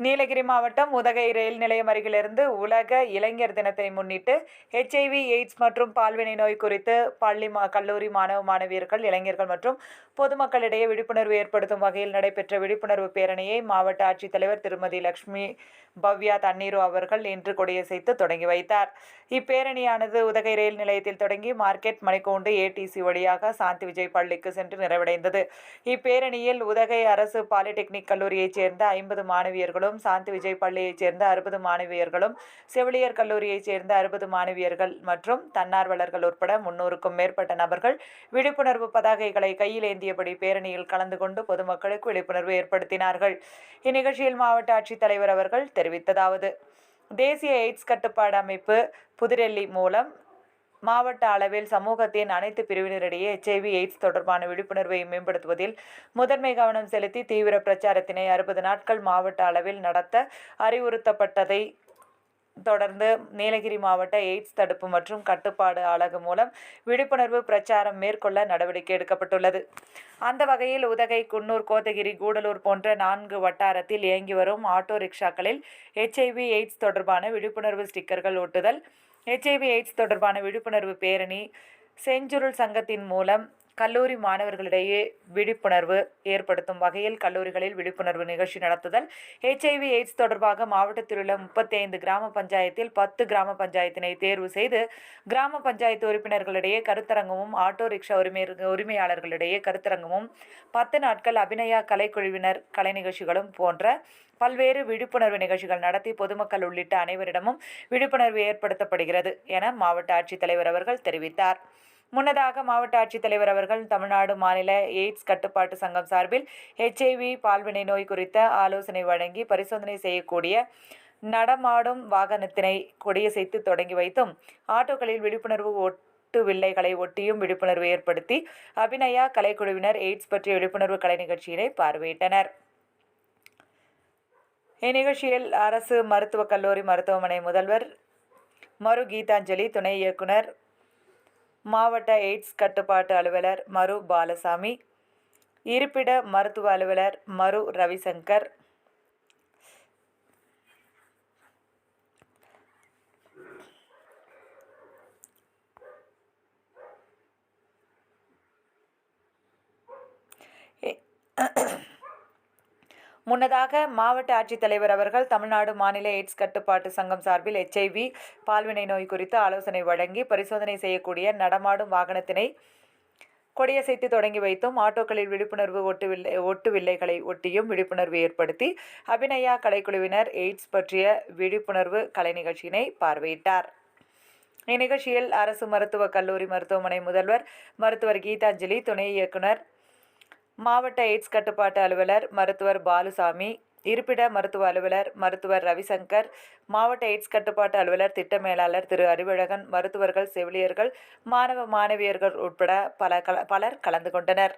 நீலகிரி மாவட்டம் உதகை ரயில் நிலையம் அருகிலிருந்து உலக இளைஞர் தினத்தை முன்னிட்டு ஹெச்ஐவி எய்ட்ஸ் மற்றும் பால்வினை நோய் குறித்து பள்ளி மா கல்லூரி மாணவ மாணவியர்கள் இளைஞர்கள் மற்றும் பொதுமக்களிடையே விழிப்புணர்வு ஏற்படுத்தும் வகையில் நடைபெற்ற விழிப்புணர்வு பேரணியை மாவட்ட ஆட்சித்தலைவர் திருமதி லட்சுமி பவ்யா தண்ணீரு அவர்கள் இன்று கொடியசைத்து தொடங்கி வைத்தார். இப்பேரணியானது உதகை ரயில் நிலையத்தில் தொடங்கி மார்க்கெட் மணிக்கூண்டு ஏடிசி வழியாக சாந்தி விஜய் பள்ளிக்கு சென்று நிறைவடைந்தது. இப்பேரணியில் உதகை அரசு பாலிடெக்னிக் கல்லூரியைச் சேர்ந்த ஐம்பது மாணவியர்களும் சாந்தி விஜய் பள்ளியைச் சேர்ந்த அறுபது மாணவியர்களும் செவிலியர் கல்லூரியைச் சேர்ந்த அறுபது மாணவியர்கள் மற்றும் தன்னார்வலர்கள் உட்பட முன்னூறுக்கும் மேற்பட்ட நபர்கள் விழிப்புணர்வு பதாகைகளை கையில் ஏந்தியபடி பேரணியில் கலந்து கொண்டு பொதுமக்களுக்கு விழிப்புணர்வு ஏற்படுத்தினார்கள். இந்நிகழ்ச்சியில் மாவட்ட ஆட்சித்தலைவர் அவர்கள் தெரிவித்ததாவது தேசிய எய்ட்ஸ் கட்டுப்பாடு அமைப்பு புதுடெல்லி மூலம் மாவட்ட அளவில் சமூகத்தின் அனைத்து பிரிவினரிடையே எச்ஐவி எய்ட்ஸ் தொடர்பான விழிப்புணர்வை மேம்படுத்துவதில் முதன்மை கவனம் செலுத்தி தீவிர பிரச்சாரத்தினை அறுபது நாட்கள் மாவட்ட அளவில் நடத்த அறிவுறுத்தப்பட்டதை தொடர்ந்து நீலகிரி மாவட்ட எய்ட்ஸ் தடுப்பு மற்றும் கட்டுப்பாடு அலகு மூலம் விழிப்புணர்வு பிரச்சாரம் மேற்கொள்ள நடவடிக்கை எடுக்கப்பட்டுள்ளது. அந்த வகையில் உதகை குன்னூர் கோத்தகிரி கூடலூர் போன்ற நான்கு வட்டாரத்தில் இயங்கி வரும் ஆட்டோ ரிக்ஷாக்களில் ஹெச்ஐவி எய்ட்ஸ் தொடர்பான விழிப்புணர்வு ஸ்டிக்கர்கள் ஒட்டுதல். ஹெச்ஐவி எய்ட்ஸ் தொடர்பான விழிப்புணர்வு பேரணி செஞ்சுருள் சங்கத்தின் மூலம் கல்லூரி மாணவர்களிடையே விழிப்புணர்வு ஏற்படுத்தும் வகையில் கல்லூரிகளில் விழிப்புணர்வு நிகழ்ச்சி நடத்துதல். ஹெச்ஐவி எய்ட்ஸ் தொடர்பாக மாவட்டத்தில் உள்ள முப்பத்தி ஐந்து கிராம பஞ்சாயத்தில் பத்து கிராம பஞ்சாயத்தினை தேர்வு செய்து கிராம பஞ்சாயத்து உறுப்பினர்களிடையே கருத்தரங்கமும் ஆட்டோ ரிக்ஷா உரிமை உரிமையாளர்களிடையே கருத்தரங்கமும் பத்து நாட்கள் அபிநயா கலைக்குழுவினர் கலை நிகழ்ச்சிகளும் போன்ற பல்வேறு விழிப்புணர்வு நிகழ்ச்சிகள் நடத்தி பொதுமக்கள் உள்ளிட்ட அனைவரிடமும் விழிப்புணர்வு ஏற்படுத்தப்படுகிறது என மாவட்ட ஆட்சித்தலைவர் அவர்கள் தெரிவித்தார். முன்னதாக மாவட்ட ஆட்சித்தலைவர் அவர்கள் தமிழ்நாடு மாநில எய்ட்ஸ் கட்டுப்பாட்டு சங்கம் சார்பில் ஹெச்ஐவி பால்வினை நோய் குறித்த ஆலோசனை வழங்கி பரிசோதனை செய்யக்கூடிய நடமாடும் வாகனத்தினை கொடியசைத்து தொடங்கி வைத்தும் ஆட்டோக்களில் விழிப்புணர்வு ஒட்டு வில்லைகளை ஒட்டியும் விழிப்புணர்வு ஏற்படுத்தி அபிநயா கலைக்குழுவினர் எய்ட்ஸ் பற்றிய விழிப்புணர்வு கலை நிகழ்ச்சியினை பார்வையிட்டனர். இந்நிகழ்ச்சியில் அரசு மருத்துவக் கல்லூரி மருத்துவமனை முதல்வர் மறு கீதாஞ்சலி துணை இயக்குனர் மாவட்ட எய்ட்ஸ் கட்டுப்பாட்டு அலுவலர் மரு பாலசாமி இருப்பிட மருத்துவ அலுவலர் மரு ரவிசங்கர் முன்னதாக மாவட்ட ஆட்சித்தலைவர் அவர்கள் தமிழ்நாடு மாநில எய்ட்ஸ் கட்டுப்பாட்டு சங்கம் சார்பில் எச்ஐவி பால்வினை நோய் குறித்து ஆலோசனை வழங்கி பரிசோதனை செய்யக்கூடிய நடமாடும் வாகனத்தினை கொடியசைத்து தொடங்கி வைத்தும் ஆட்டோக்களில் விழிப்புணர்வு ஒட்டுவில்லை ஒட்டுவில்லைகளை ஒட்டு வில்லைகளை ஒட்டியும் விழிப்புணர்வு ஏற்படுத்தி அபிநயா கலைக்குழுவினர் எய்ட்ஸ் பற்றிய விழிப்புணர்வு கலை நிகழ்ச்சியினை பார்வையிட்டார். இந்நிகழ்ச்சியில் அரசு மருத்துவக் கல்லூரி மருத்துவமனை முதல்வர் மருத்துவர் கீதாஞ்சலி துணை இயக்குனர் மாவட்ட எய்ட்ஸ் கட்டுப்பாட்டு அலுவலர் மருத்துவர் பாலுசாமி இருப்பிட மருத்துவ அலுவலர் மருத்துவர் ரவிசங்கர் மாவட்ட எய்ட்ஸ் கட்டுப்பாட்டு அலுவலர் திட்ட மேலாளர் திரு அறிவழகன் மருத்துவர்கள் செவிலியர்கள் மாணவ மாணவியர்கள் உட்பட பல கல பலர் கலந்து கொண்டனர்.